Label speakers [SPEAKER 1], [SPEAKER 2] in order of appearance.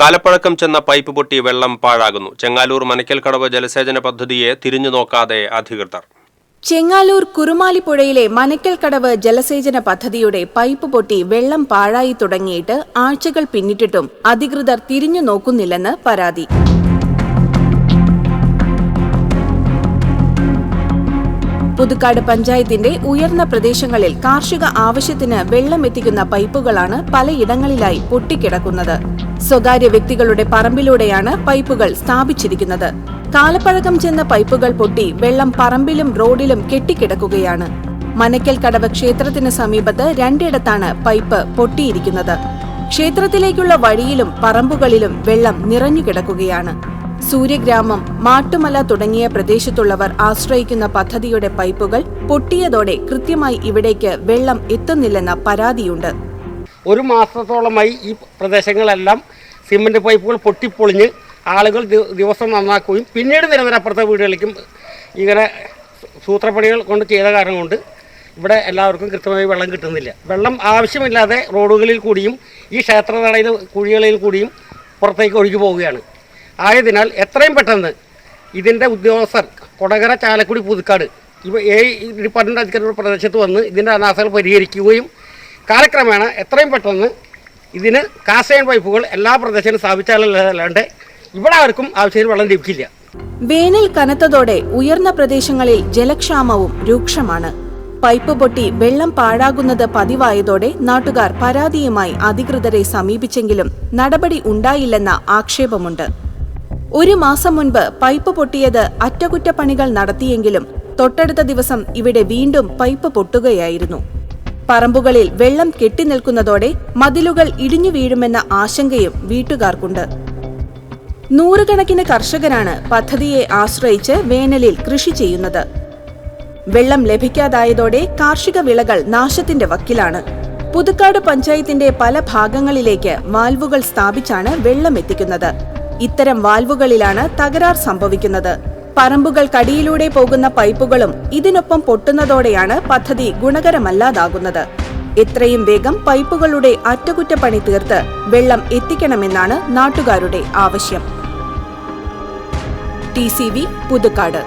[SPEAKER 1] കാലപ്പഴക്കം ചെന്ന പൈപ്പ് പൊട്ടി വെള്ളം പാഴാകുന്നു. ചെങ്ങാലൂർ മനക്കൽക്കടവ് ജലസേചന പദ്ധതിയെ തിരിഞ്ഞു നോക്കാതെ അധികൃതർ.
[SPEAKER 2] ചെങ്ങാലൂർ കുറുമാലിപ്പുഴയിലെ മനക്കൽക്കടവ് ജലസേചന പദ്ധതിയുടെ പൈപ്പ് പൊട്ടി വെള്ളം പാഴായി തുടങ്ങിയിട്ട് ആഴ്ചകൾ പിന്നിട്ടിട്ടും അധികൃതർ തിരിഞ്ഞു നോക്കുന്നില്ലെന്ന് പരാതി. പുതുക്കാട് പഞ്ചായത്തിന്റെ ഉയർന്ന പ്രദേശങ്ങളിൽ കാർഷിക ആവശ്യത്തിന് വെള്ളം എത്തിക്കുന്ന പൈപ്പുകളാണ് പലയിടങ്ങളിലായി പൊട്ടിക്കിടക്കുന്നത്. സ്വകാര്യ വ്യക്തികളുടെ പറമ്പിലൂടെയാണ് പൈപ്പുകൾ സ്ഥാപിച്ചിരിക്കുന്നത്. കാലപ്പഴക്കം ചെന്ന പൈപ്പുകൾ പൊട്ടി വെള്ളം പറമ്പിലും റോഡിലും കെട്ടിക്കിടക്കുകയാണ്. മനക്കൽ കടവ് ക്ഷേത്രത്തിന് സമീപത്ത് രണ്ടിടത്താണ് പൈപ്പ് പൊട്ടിയിരിക്കുന്നത്. ക്ഷേത്രത്തിലേക്കുള്ള വഴിയിലും പറമ്പുകളിലും വെള്ളം നിറഞ്ഞുകിടക്കുകയാണ്. സൂര്യഗ്രാമം മാട്ടുമല തുടങ്ങിയ പ്രദേശത്തുള്ളവർ ആശ്രയിക്കുന്ന പദ്ധതിയുടെ പൈപ്പുകൾ പൊട്ടിയതോടെ കൃത്യമായി ഇവിടേക്ക് വെള്ളം എത്തുന്നില്ലെന്ന പരാതിയുണ്ട്.
[SPEAKER 3] ഒരു മാസത്തോളമായി ഈ പ്രദേശങ്ങളെല്ലാം സിമന്റ് പൈപ്പുകൾ പൊട്ടിപ്പൊളിഞ്ഞ് ആളുകൾ ദിവസം നന്നാക്കുകയും പിന്നീട് നിരന്തരപ്പുറത്തെ വീടുകളിലേക്കും ഇങ്ങനെ സൂത്രപ്പണികൾ കൊണ്ട് ചെയ്ത കാരണം കൊണ്ട് ഇവിടെ എല്ലാവർക്കും കൃത്യമായി വെള്ളം കിട്ടുന്നില്ല. വെള്ളം ആവശ്യമില്ലാതെ റോഡുകളിൽ കൂടിയും ഈ ക്ഷേത്രനടയിൽ കുഴികളിൽ കൂടിയും പുറത്തേക്ക് ഒഴുകി പോവുകയാണ്. ആയതിനാൽ എത്രയും പെട്ടെന്ന് ഇതിന്റെ ഉദ്യോഗസ്ഥർ കൊടകര ചാലക്കുടി പുതുക്കാട് ഇവ ഏ ഡിപ്പാർട്ട്മെന്റ് അധികാരികളുടെ പ്രദേശത്ത് വന്ന് ഇതിന്റെ അനാസകൾ പരിഹരിക്കുകയും കാലക്രമേണ എത്രയും പെട്ടെന്ന് ഇതിന് കാസയൻ പൈപ്പുകൾ എല്ലാ പ്രദേശത്തും സ്ഥാപിച്ചാലല്ലാണ്ട് ഇവിടെ ആർക്കും ആവശ്യത്തിന് വെള്ളം ലഭിക്കില്ല.
[SPEAKER 2] വേനൽ കനത്തതോടെ ഉയർന്ന പ്രദേശങ്ങളിൽ ജലക്ഷാമവും രൂക്ഷമാണ്. പൈപ്പ് പൊട്ടി വെള്ളം പാഴാകുന്നത് പതിവായതോടെ നാട്ടുകാർ പരാതിയുമായി അധികൃതരെ സമീപിച്ചെങ്കിലും നടപടി ഉണ്ടായില്ലെന്ന ആക്ഷേപമുണ്ട്. ഒരു മാസം മുൻപ് പൈപ്പ് പൊട്ടിയത് അറ്റകുറ്റപ്പണികൾ നടത്തിയെങ്കിലും തൊട്ടടുത്ത ദിവസം ഇവിടെ വീണ്ടും പൈപ്പ് പൊട്ടുകയായിരുന്നു. പറമ്പുകളിൽ വെള്ളം കെട്ടിനിൽക്കുന്നതോടെ മതിലുകൾ ഇടിഞ്ഞു വീഴുമെന്ന ആശങ്കയും വീട്ടുകാർക്കുണ്ട്. നൂറുകണക്കിന് കർഷകരാണ് പദ്ധതിയെ ആശ്രയിച്ച് വേനലിൽ കൃഷി ചെയ്യുന്നത്. വെള്ളം ലഭിക്കാതായതോടെ കാർഷിക വിളകൾ നാശത്തിന്റെ വക്കിലാണ്. പുതുക്കാട് പഞ്ചായത്തിന്റെ പല ഭാഗങ്ങളിലേക്ക് വാൽവുകൾ സ്ഥാപിച്ചാണ് വെള്ളം എത്തിക്കുന്നത്. ഇത്തരം വാൽവുകളിലാണ് തകരാർ സംഭവിക്കുന്നത്. പറമ്പുകൾക്കടിയിലൂടെ പോകുന്ന പൈപ്പുകളും ഇതിനൊപ്പം പൊട്ടുന്നതോടെയാണ് പദ്ധതി ഗുണകരമല്ലാതാകുന്നത്. എത്രയും വേഗം പൈപ്പുകളുടെ അറ്റകുറ്റപ്പണി തീർത്ത് വെള്ളം എത്തിക്കണമെന്നാണ് നാട്ടുകാരുടെ ആവശ്യം. T C V Puthukkad.